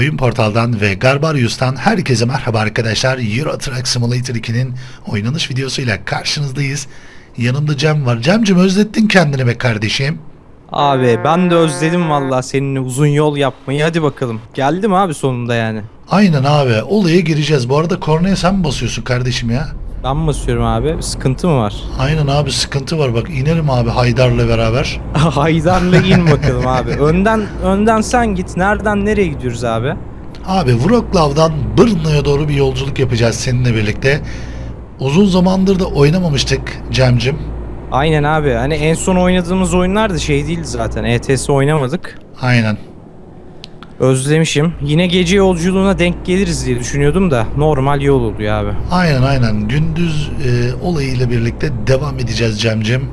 Oyun Portal'dan ve Garbarius'tan herkese merhaba arkadaşlar. Euro Truck Simulator 2'nin oynanış videosuyla karşınızdayız. Yanımda Cem var. Cem'cim özlettin kendini be kardeşim. Abi ben de özledim valla seninle uzun yol yapmayı. Hadi bakalım. Geldim abi sonunda yani. Aynen abi. Olaya gireceğiz. Bu arada kornaya sen mi basıyorsun kardeşim ya? Ben mi basıyorum abi? Sıkıntı mı var? Aynen abi sıkıntı var. Bak inelim abi Haydar'la beraber. Haydar'la in bakalım abi. Önden önden sen git. Nereden nereye gidiyoruz abi? Abi Wrocław'dan Brno'ya doğru bir yolculuk yapacağız seninle birlikte. Uzun zamandır da oynamamıştık Cem'cim. Aynen abi. Hani en son oynadığımız oyunlar da şey değildi zaten. ETS oynamadık. Aynen. Özlemişim. Yine gece yolculuğuna denk geliriz diye düşünüyordum da normal yol oluyor abi. Aynen aynen. Gündüz e, olayıyla birlikte devam edeceğiz Cem'cim.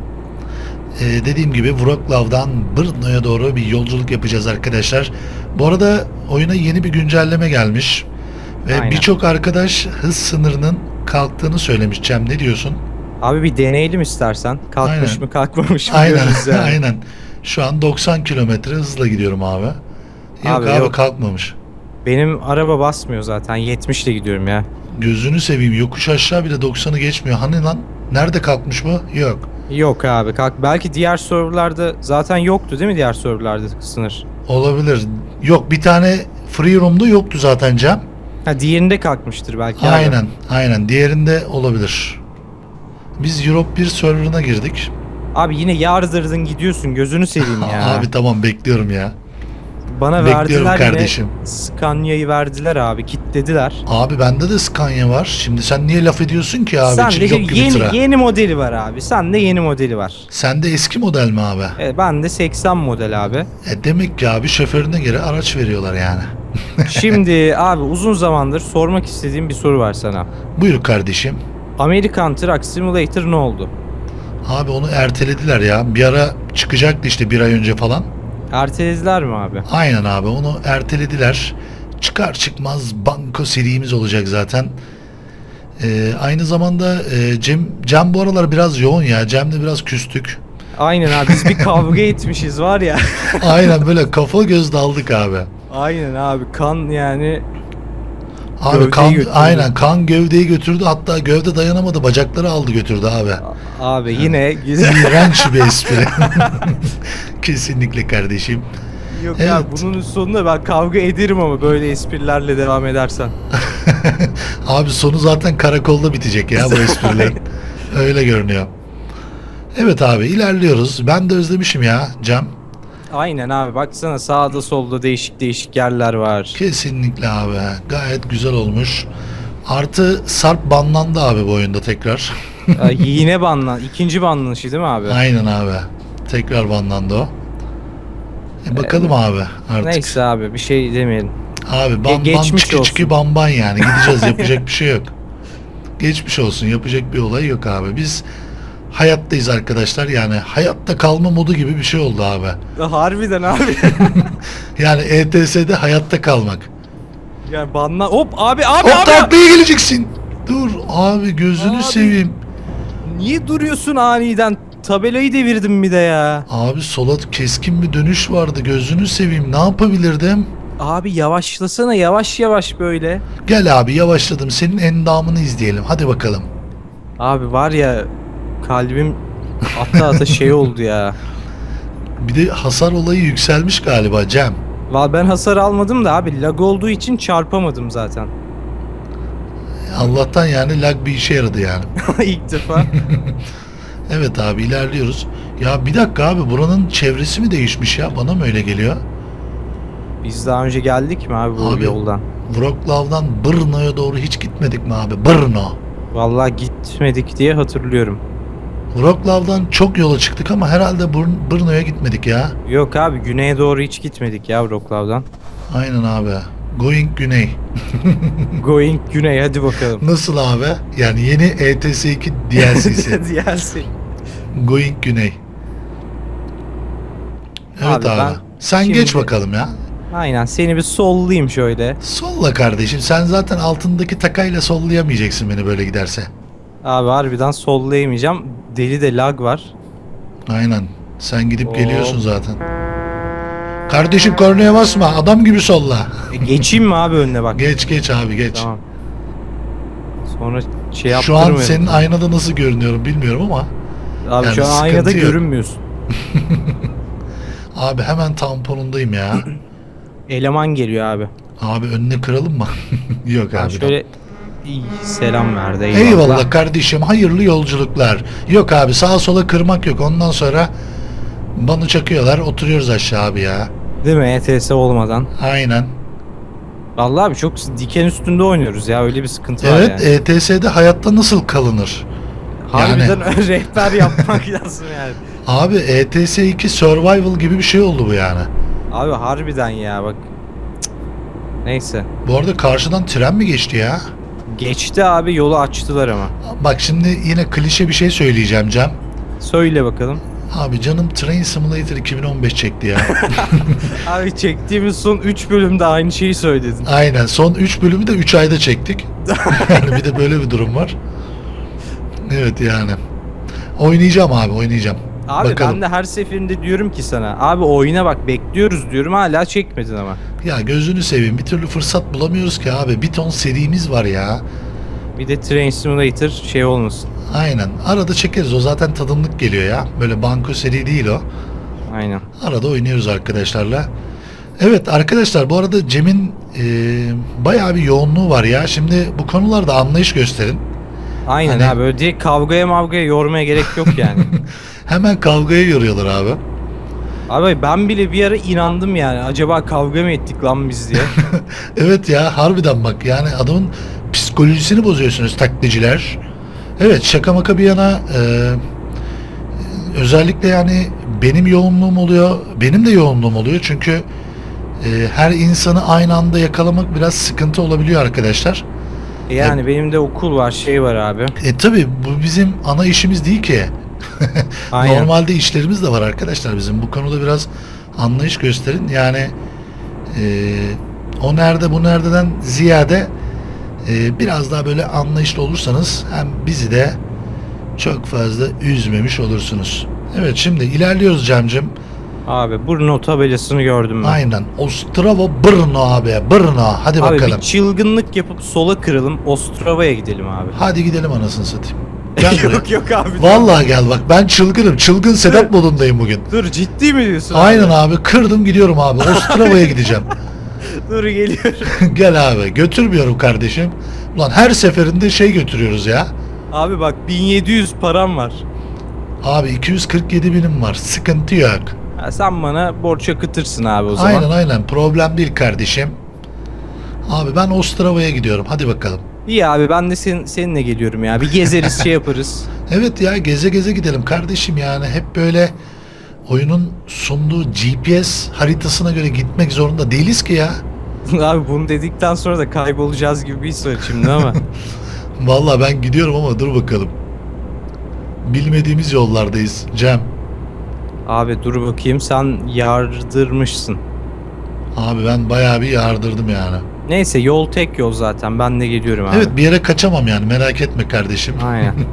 E, dediğim gibi Wrocław'dan Brno'ya doğru bir yolculuk yapacağız arkadaşlar. Bu arada oyuna yeni bir güncelleme gelmiş. Ve birçok arkadaş hız sınırının kalktığını söylemiş Cem. Ne diyorsun? Abi bir deneyelim istersen. Kalkmış Aynen. mı kalkmamış mı Aynen yani. aynen. Şu an 90 kilometre hızla gidiyorum abi. Yok abi, Abi yok. kalkmamış. Benim araba basmıyor zaten. 70 ile gidiyorum ya. Gözünü seveyim yokuş aşağı bile 90'ı geçmiyor. Hani lan nerede kalkmış bu? Yok. Yok abi kalk. Belki diğer serverlarda zaten yoktu değil mi diğer serverlarda sınır? Olabilir. Yok bir tane free room'da yoktu zaten Cem. Ha diğerinde kalkmıştır belki abi. Aynen, aynen. Diğerinde olabilir. Biz Europe 1 serverına girdik. Abi yine yardırdın gidiyorsun gözünü seveyim ya. Abi tamam bekliyorum ya. Bana bekliyorum verdiler kardeşim. yine Scania'yı verdiler abi kitlediler. Abi bende de Scania var. Şimdi sen niye laf ediyorsun ki abi? Sen de gibi yeni, tıra. yeni modeli var abi. Sen de yeni modeli var. Sende eski model mi abi? E, ben de 80 model abi. E demek ki abi şoförüne göre araç veriyorlar yani. Şimdi abi uzun zamandır sormak istediğim bir soru var sana. Buyur kardeşim. American Truck Simulator ne oldu? Abi onu ertelediler ya. Bir ara çıkacaktı işte bir ay önce falan. Ertelediler mi abi? Aynen abi onu ertelediler. Çıkar çıkmaz banko serimiz olacak zaten. Ee, aynı zamanda e, Cem, Cem bu aralar biraz yoğun ya. Cem'le biraz küstük. Aynen abi biz bir kavga etmişiz var ya. Aynen böyle kafa göz daldık abi. Aynen abi kan yani Abi Gövdeyi kan götürdü. aynen kan gövdeyi götürdü. Hatta gövde dayanamadı. Bacakları aldı götürdü abi. abi yine güzel. İğrenç bir espri. Kesinlikle kardeşim. Yok Evet. ya bunun sonunda ben kavga ederim ama böyle esprilerle devam edersen. Abi sonu zaten karakolda bitecek ya bu espriler. Öyle görünüyor. Evet abi ilerliyoruz. Ben de özlemişim ya Cem. Aynen abi baksana sağda solda değişik değişik yerler var. Kesinlikle abi. Gayet güzel olmuş. Artı Sarp banlandı abi bu oyunda tekrar. Yine banlan. ikinci banlanışı değil mi abi? Aynen abi. Tekrar banlandı o. E bakalım abi artık. Neyse abi bir şey demeyelim. Abi ban ban geçmiş çıkı çıkı ban yani. Gideceğiz yapacak bir şey yok. Geçmiş olsun yapacak bir olay yok abi. Biz hayattayız arkadaşlar. Yani hayatta kalma modu gibi bir şey oldu abi. Harbiden abi. Yani ETS'de hayatta kalmak. yani banlan. Hop abi abi Hop abi. taklaya geleceksin. Dur abi gözünü Abi. seveyim. Niye duruyorsun aniden? Tabelayı devirdim bir de ya. Abi sola keskin bir dönüş vardı. Gözünü seveyim. Ne yapabilirdim? Abi yavaşlasana yavaş yavaş böyle. Gel abi yavaşladım. Senin endamını izleyelim. Hadi bakalım. Abi var ya kalbim ata ata şey oldu ya. Bir de hasar olayı yükselmiş galiba Cem. Valla ben hasar almadım da abi lag olduğu için çarpamadım zaten. Allah'tan yani lag bir işe yaradı yani. İlk defa. Evet abi ilerliyoruz. Ya bir dakika abi buranın çevresi mi değişmiş ya? Bana mı öyle geliyor? Biz daha önce geldik mi abi bu Abi. yoldan? Wrocław'dan Brno'ya doğru hiç gitmedik mi abi? Brno. Vallahi gitmedik diye hatırlıyorum. Wrocław'dan çok yola çıktık ama herhalde Brn- Brno'ya gitmedik ya. Yok abi güneye doğru hiç gitmedik ya Wrocław'dan. Aynen abi. Going Güney. Going güney hadi bakalım. Nasıl abi? Yani yeni E ETS2 DLC'si. DLC. Going Güney. Evet Abi abi. Sen şimdi- geç bakalım ya. Aynen seni bir sollayayım şöyle. Solla kardeşim. Sen zaten altındaki takayla sollayamayacaksın beni böyle giderse. Abi harbiden sollayamayacağım. Deli de lag var. Aynen. Sen gidip Oo. geliyorsun zaten. Kardeşim kornaya basma. Adam gibi solla. E, geçeyim mi abi önüne bak. Geç geç abi geç. Tamam. Sonra şey Şu an senin aynada nasıl görünüyorum bilmiyorum ama Abi yani şu an aynada yok. görünmüyorsun. abi hemen tamponundayım ya. Eleman geliyor abi. abi önüne kıralım mı? Yok abi. şöyle iyi selam verdi. Eyvallah. Eyvallah kardeşim hayırlı yolculuklar. Yok abi sağa sola kırmak yok. Ondan sonra bana çakıyorlar oturuyoruz aşağı abi ya. Değil mi ETS olmadan? Aynen. Vallahi abi çok diken üstünde oynuyoruz ya öyle bir sıkıntı var Evet yani. ETS'de hayatta nasıl kalınır? Harbiden rehber yapmak lazım yani. Abi ETS 2 survival gibi bir şey oldu bu yani. Abi harbiden ya bak. Cık. Neyse. Bu arada karşıdan tren mi geçti ya? Geçti abi yolu açtılar ama. Bak şimdi yine klişe bir şey söyleyeceğim Cem. Söyle bakalım. Abi canım Train Simulator 2015 çekti ya. Abi çektiğimiz son 3 bölümde aynı şeyi söyledin. Aynen son 3 bölümü de 3 ayda çektik. yani bir de böyle bir durum var. Evet yani. Oynayacağım abi oynayacağım. Abi Bakalım. ben de her seferinde diyorum ki sana abi oyuna bak bekliyoruz diyorum hala çekmedin ama. Ya gözünü seveyim bir türlü fırsat bulamıyoruz ki abi. Bir ton serimiz var ya. Bir de Train Simulator şey olmasın. Aynen. Arada çekeriz. O zaten tadımlık geliyor ya. Böyle banko seri değil o. Aynen. Arada oynuyoruz arkadaşlarla. Evet arkadaşlar bu arada Cem'in e, bayağı bir yoğunluğu var ya. Şimdi bu konularda anlayış gösterin. Aynen Hani- abi öyle direkt kavgaya mavgaya yormaya gerek yok yani. Hemen kavgaya yoruyorlar abi. abi ben bile bir ara inandım yani acaba kavga mı ettik lan biz diye. Evet ya harbiden bak yani adamın psikolojisini bozuyorsunuz taklitciler. Evet şaka maka bir yana e, özellikle yani benim yoğunluğum oluyor. Benim de yoğunluğum oluyor çünkü e, her insanı aynı anda yakalamak biraz sıkıntı olabiliyor arkadaşlar. E yani benim de okul var şey var abi. E tabi bu bizim ana işimiz değil ki. Aynen. Normalde işlerimiz de var arkadaşlar bizim. Bu konuda biraz anlayış gösterin. Yani e, o nerede bu nerededen ziyade e, biraz daha böyle anlayışlı olursanız hem bizi de çok fazla üzmemiş olursunuz. Evet şimdi ilerliyoruz Cem'cim. Abi Brno tabelasını gördüm ben. Aynen. Ostrava Brno abi. Brno. Hadi Abi bakalım. bir çılgınlık yapıp sola kıralım Ostrava'ya gidelim abi. Hadi gidelim anasını satayım. Gel yok yok abi. Vallahi gel bak ben çılgınım. Çılgın Sedat modundayım bugün. Dur ciddi mi diyorsun? Aynen abi kırdım gidiyorum abi. Ostrava'ya gideceğim. Dur geliyor. Gel abi götürmüyorum kardeşim. Ulan her seferinde şey götürüyoruz ya. Abi bak 1700 param var. Abi 247 binim var. Sıkıntı yok. Ha, sen bana borç akıtırsın abi o zaman. Aynen aynen problem değil kardeşim. Abi ben Ostrava'ya gidiyorum. Hadi bakalım. İyi abi ben de sen, seninle geliyorum ya. Bir gezeriz şey yaparız. Evet ya geze geze gidelim kardeşim yani hep böyle oyunun sunduğu GPS haritasına göre gitmek zorunda değiliz ki ya. abi bunu dedikten sonra da kaybolacağız gibi bir his var şimdi ama. Vallahi ben gidiyorum ama dur bakalım. Bilmediğimiz yollardayız Cem. Abi dur bakayım sen yardırmışsın. Abi ben bayağı bir yardırdım yani. Neyse yol tek yol zaten ben de geliyorum abi. Evet bir yere kaçamam yani merak etme kardeşim. Aynen.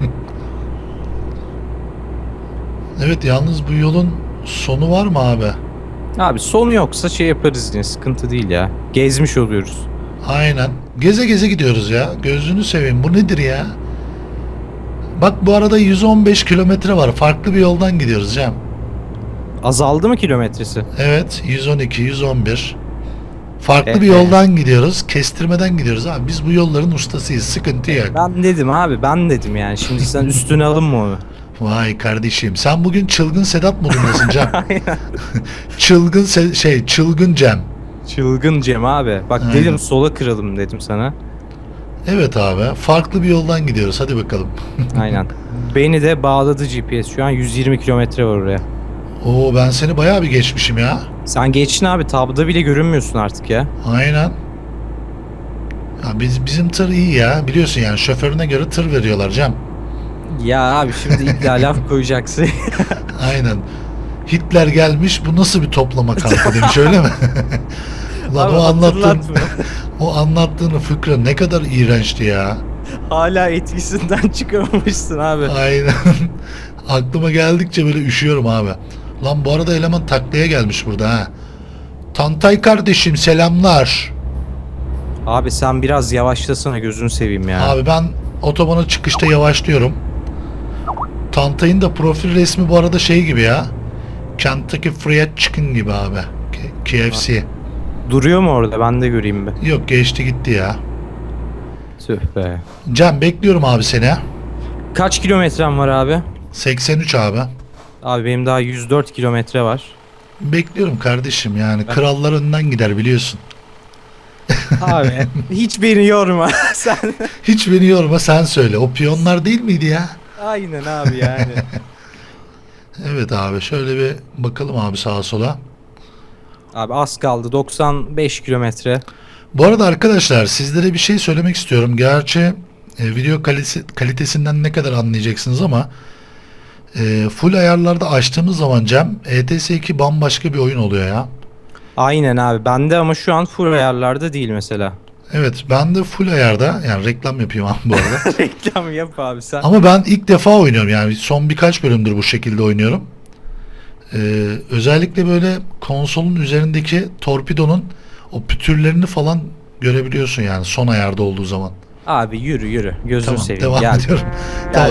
Evet yalnız bu yolun sonu var mı abi? Abi sonu yoksa şey yaparız yine sıkıntı değil ya. Gezmiş oluyoruz. Aynen. Geze geze gidiyoruz ya. Gözünü seveyim bu nedir ya? Bak bu arada 115 kilometre var. Farklı bir yoldan gidiyoruz Cem. Azaldı mı kilometresi? Evet 112, 111. Farklı Eh bir be. yoldan gidiyoruz. Kestirmeden gidiyoruz abi. Biz bu yolların ustasıyız. Sıkıntı yok. Ben dedim abi ben dedim yani. Şimdi sen üstüne alınma onu. Vay kardeşim. Sen bugün çılgın Sedat modundasın Cem. çılgın Se- şey çılgın Cem. Çılgın Cem abi. Bak Aynen. dedim sola kıralım dedim sana. Evet abi. Farklı bir yoldan gidiyoruz. Hadi bakalım. Aynen. Beni de bağladı GPS. Şu an 120 kilometre var oraya. Oo ben seni bayağı bir geçmişim ya. Sen geçtin abi. Tabda bile görünmüyorsun artık ya. Aynen. Ya biz, bizim tır iyi ya. Biliyorsun yani şoförüne göre tır veriyorlar Cem. Ya abi şimdi illa laf koyacaksın. Aynen. Hitler gelmiş bu nasıl bir toplama kampı demiş öyle mi? Ulan Abi o anlattığın, hatırlatma. o anlattığın fıkra ne kadar iğrençti ya. Hala etkisinden çıkamamışsın abi. Aynen. Aklıma geldikçe böyle üşüyorum abi. Lan bu arada eleman taklaya gelmiş burada ha. Tantay kardeşim selamlar. Abi sen biraz yavaşlasana gözünü seveyim ya. Abi ben otobana çıkışta yavaşlıyorum. Tantay'ın da profil resmi bu arada şey gibi ya. Kentucky Fried Chicken gibi abi. K- KFC. Duruyor mu orada? Ben de göreyim bir. Yok geçti gitti ya. Tüh be. Cem bekliyorum abi seni. Kaç kilometrem var abi? 83 abi. Abi benim daha 104 kilometre var. Bekliyorum kardeşim yani. Krallar önden gider biliyorsun. Abi hiç beni yorma. sen Hiç beni yorma sen söyle. O piyonlar değil miydi ya? aynen abi yani. Evet abi şöyle bir bakalım abi sağa sola. Abi az kaldı 95 kilometre. Bu arada arkadaşlar sizlere bir şey söylemek istiyorum. Gerçi e, video kalisi- kalitesinden ne kadar anlayacaksınız ama e, full ayarlarda açtığımız zaman Cem ETS2 bambaşka bir oyun oluyor ya. Aynen abi. Bende ama şu an full ayarlarda değil mesela. Evet ben de full ayarda yani reklam yapayım abi bu arada. Reklam yap abi sen. ama ben ilk defa oynuyorum yani son birkaç bölümdür bu şekilde oynuyorum. E, özellikle böyle konsolun üzerindeki torpidonun o pütürlerini falan görebiliyorsun yani son ayarda olduğu zaman. Abi yürü yürü. Gözünü Tamam seveyim. devam Gel. ediyorum. Tamam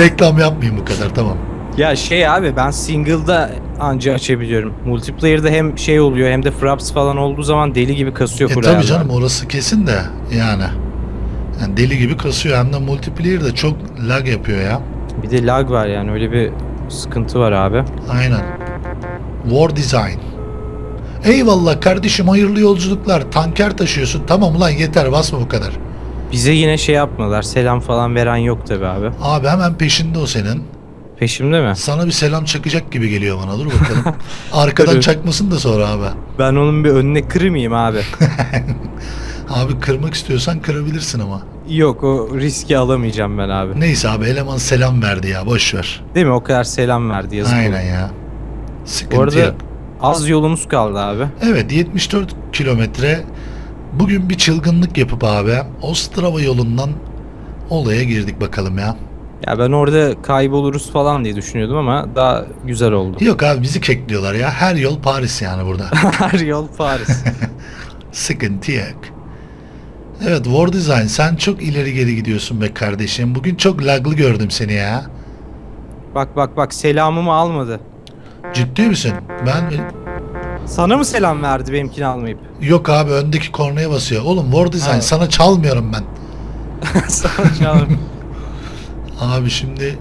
reklam yapmayayım bu kadar tamam. Ya şey abi ben single'da anca açabiliyorum. Multiplayer'da hem şey oluyor hem de fraps falan olduğu zaman deli gibi kasıyor E full tabi ayarlar. canım orası kesin de yani. yani deli gibi kasıyor hem de multiplayer de çok lag yapıyor ya. Bir de lag var yani öyle bir sıkıntı var abi. Aynen. War Design. Eyvallah kardeşim hayırlı yolculuklar. Tanker taşıyorsun. Tamam ulan yeter basma bu kadar. Bize yine şey yapmadılar. Selam falan veren yok tabi abi. Abi hemen peşinde o senin. Peşimde mi? Sana bir selam çakacak gibi geliyor bana. Dur bakalım. Arkadan Dur. çakmasın da sonra abi. Ben onun bir önüne kırmayayım abi. Abi kırmak istiyorsan kırabilirsin ama. yok o riski alamayacağım ben abi. Neyse abi eleman selam verdi ya boş ver. Değil mi? O kadar selam verdi yazık. Aynen oldu. ya. Sıkıntı Bu arada yok. az yolumuz kaldı abi. Evet 74 kilometre. Bugün bir çılgınlık yapıp abi Ostrava yolundan olaya girdik bakalım ya. Ya ben orada kayboluruz falan diye düşünüyordum ama daha güzel oldu. Yok abi bizi kekliyorlar ya. Her yol Paris yani burada. Her yol Paris. Sıkıntı yok. Evet War Design sen çok ileri geri gidiyorsun be kardeşim. Bugün çok laglı gördüm seni ya. bak bak bak selamımı almadı. Ciddi misin? Ben Sana mı selam verdi benimkini almayıp? yok abi öndeki kornaya basıyor. Oğlum War Design Ha. sana çalmıyorum ben. Sana canım. Abi şimdi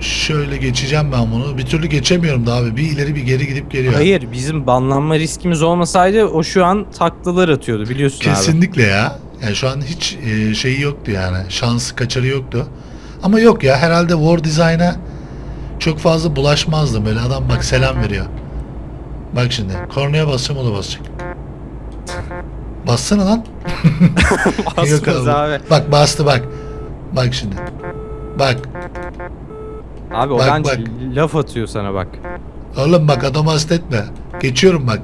şöyle geçeceğim ben bunu. Bir türlü geçemiyorum da abi. Bir ileri bir geri gidip geliyor. Hayır bizim banlanma riskimiz olmasaydı o şu an taklalar atıyordu biliyorsun abi. Kesinlikle ya. Yani şu an hiç e, şeyi yoktu yani. Şansı kaçarı yoktu. Ama yok ya herhalde War Design'a çok fazla bulaşmazdı. Böyle adam bak selam veriyor. Bak şimdi kornaya basacağım o da basacak. Bassana lan. Yok Basmaz abi. Bak bastı bak. Bak şimdi. Bak. Abi Bak, bence bak. laf atıyor sana bak. Oğlum bak adamı hasta etme. Geçiyorum bak.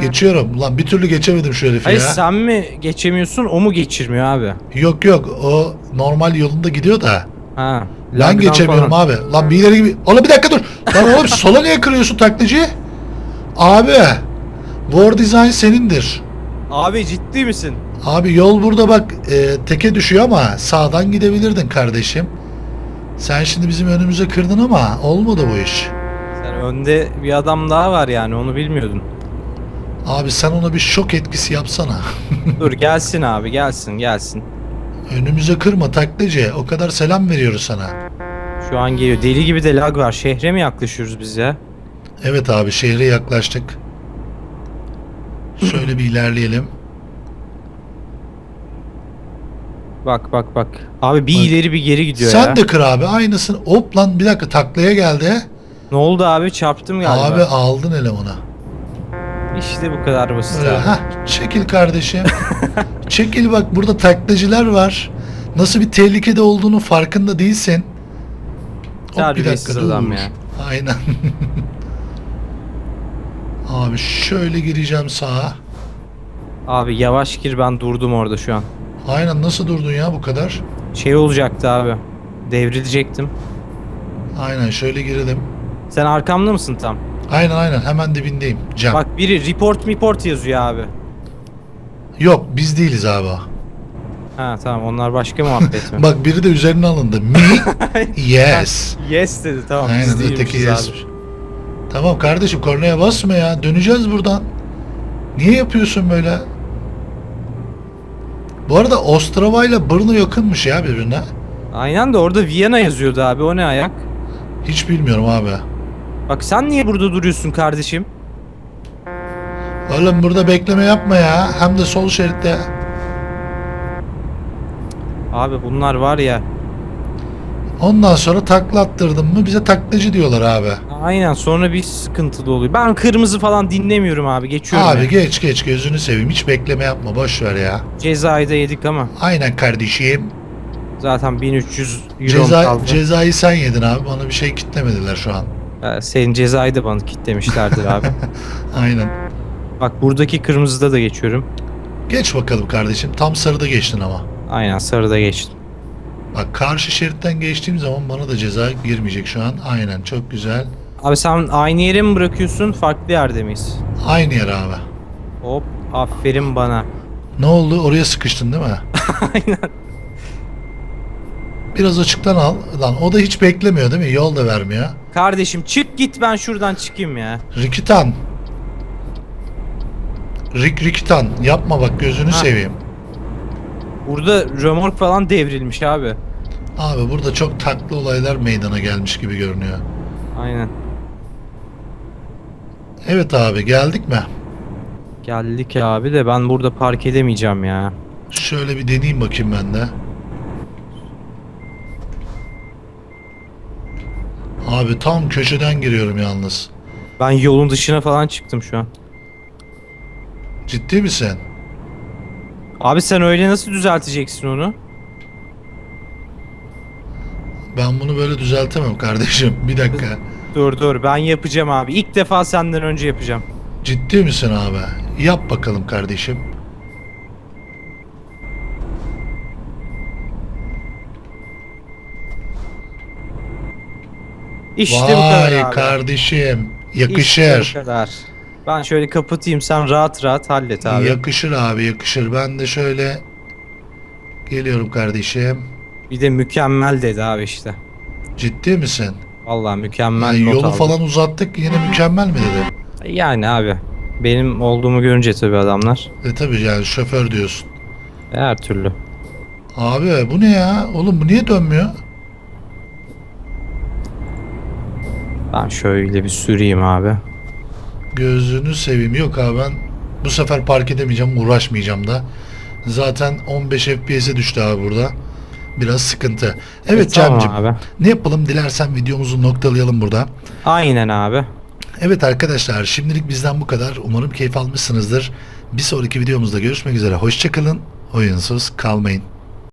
Geçiyorum. Ulan bir türlü geçemedim şu herifi Hayır ya. sen mi geçemiyorsun o mu geçirmiyor abi? Yok yok o normal yolunda gidiyor da. Ha. Ben geçemiyorum falan. abi. Lan bir ileri gibi. Oğlum bir dakika dur. Lan oğlum sola niye kırıyorsun taklacıyı? Abi. War Design senindir. Abi ciddi misin? Abi yol burada bak e, teke düşüyor ama sağdan gidebilirdin kardeşim. Sen şimdi bizim önümüze kırdın ama olmadı bu iş. Sen önde bir adam daha var yani onu bilmiyordun. Abi sen ona bir şok etkisi yapsana. Dur gelsin abi gelsin gelsin. Önümüze kırma taklacı. O kadar selam veriyoruz sana. Şu an geliyor. Deli gibi de lag var. Şehre mi yaklaşıyoruz biz ya? Evet abi şehre yaklaştık. Şöyle bir ilerleyelim. Bak bak bak. Abi bir Bak. ileri bir geri gidiyor Sen ya. de kır abi aynısını. Hop lan bir dakika taklaya geldi. Ne oldu abi? Çarptım galiba. Abi aldın elemanı. İşte bu kadar basit Böyle, abi. hah, çekil kardeşim. çekil bak burada taklacılar var. Nasıl bir tehlikede olduğunu farkında değilsin. Hop bir Terbiyesiz adam ya. Aynen. abi şöyle gireceğim sağa. Abi yavaş gir ben durdum orada şu an. Aynen nasıl durdun ya bu kadar? Şey olacaktı abi. Devrilecektim. Aynen şöyle girelim. Sen arkamda mısın tam? Aynen aynen hemen dibindeyim. Cam. Bak biri report report yazıyor abi. Yok biz değiliz abi. Ha tamam onlar başka muhabbet mi? Bak biri de üzerine alındı. Me? yes. yes dedi tamam. Aynen biz değilmişiz öteki yes. abi. Tamam kardeşim kornaya basma ya. Döneceğiz buradan. Niye yapıyorsun böyle? Bu arada Ostrava ile Brno yakınmış ya birbirine. Aynen de orada Viyana yazıyordu abi o ne ayak? Hiç bilmiyorum abi. Bak sen niye burada duruyorsun kardeşim? Oğlum burada bekleme yapma ya. Hem de sol şeritte. Abi bunlar var ya. Ondan sonra takla attırdın mı bize taklacı diyorlar abi. Aynen sonra bir sıkıntılı oluyor. Ben kırmızı falan dinlemiyorum abi geçiyorum. Abi ya. geç geç gözünü seveyim. Hiç bekleme yapma. Boş ver ya. Cezayı da yedik ama Aynen kardeşim. zaten 1300 euro Ceza, kaldı. cezayı sen yedin abi. Bana bir şey kitlemediler şu an. Senin cezayı da bana kitlemişlerdir abi. Aynen. Bak buradaki kırmızıda da geçiyorum. Geç bakalım kardeşim. Tam sarıda geçtin ama. Aynen sarıda geçtim. Bak karşı şeritten geçtiğim zaman bana da ceza girmeyecek şu an. Aynen çok güzel. Abi sen aynı yere mi bırakıyorsun farklı yerde miyiz? Aynı yer abi. Hop aferin bana. Ne oldu? Oraya sıkıştın değil mi? Aynen. Biraz açıktan al. Lan o da hiç beklemiyor değil mi? Yol da vermiyor. Kardeşim çık git ben şuradan çıkayım ya. Rikitan. Rik Rikitan. Yapma bak gözünü Ha. seveyim. Burada römork falan devrilmiş abi. Abi burada çok taklı olaylar meydana gelmiş gibi görünüyor. Aynen. Evet abi geldik mi? Geldik abi de ben burada park edemeyeceğim ya. Şöyle bir deneyeyim bakayım ben de. Abi tam köşeden giriyorum yalnız. Ben yolun dışına falan çıktım şu an. Ciddi misin? Abi sen öyle nasıl düzelteceksin onu? Ben bunu böyle düzeltemem kardeşim. Bir dakika. Dur dur ben yapacağım abi. İlk defa senden önce yapacağım. Ciddi misin abi? Yap bakalım kardeşim. İşte bu kadar Vay abi. kardeşim. İşte Yakışır. bu kadar. Ben şöyle kapatayım sen rahat rahat hallet abi. Yakışır abi yakışır. Ben de şöyle geliyorum kardeşim. Bir de mükemmel dedi abi işte. Ciddi misin? Vallahi mükemmel Yani not yolu aldım. falan uzattık yine mükemmel mi dedi? Yani abi. Benim olduğumu görünce tabii adamlar. E tabi yani şoför diyorsun. Her türlü. Abi bu ne ya? Oğlum bu niye dönmüyor? Ben şöyle bir süreyim abi. Gözünü seveyim. Yok abi ben bu sefer park edemeyeceğim. Uğraşmayacağım da. Zaten 15 FPS'e düştü abi burada. Biraz sıkıntı. Evet E, tamam Cem'cim. abi. Ne yapalım? Dilersen videomuzu noktalayalım burada. Aynen abi. Evet arkadaşlar şimdilik bizden bu kadar. Umarım keyif almışsınızdır. Bir sonraki videomuzda görüşmek üzere. Hoşçakalın. Oyunsuz kalmayın.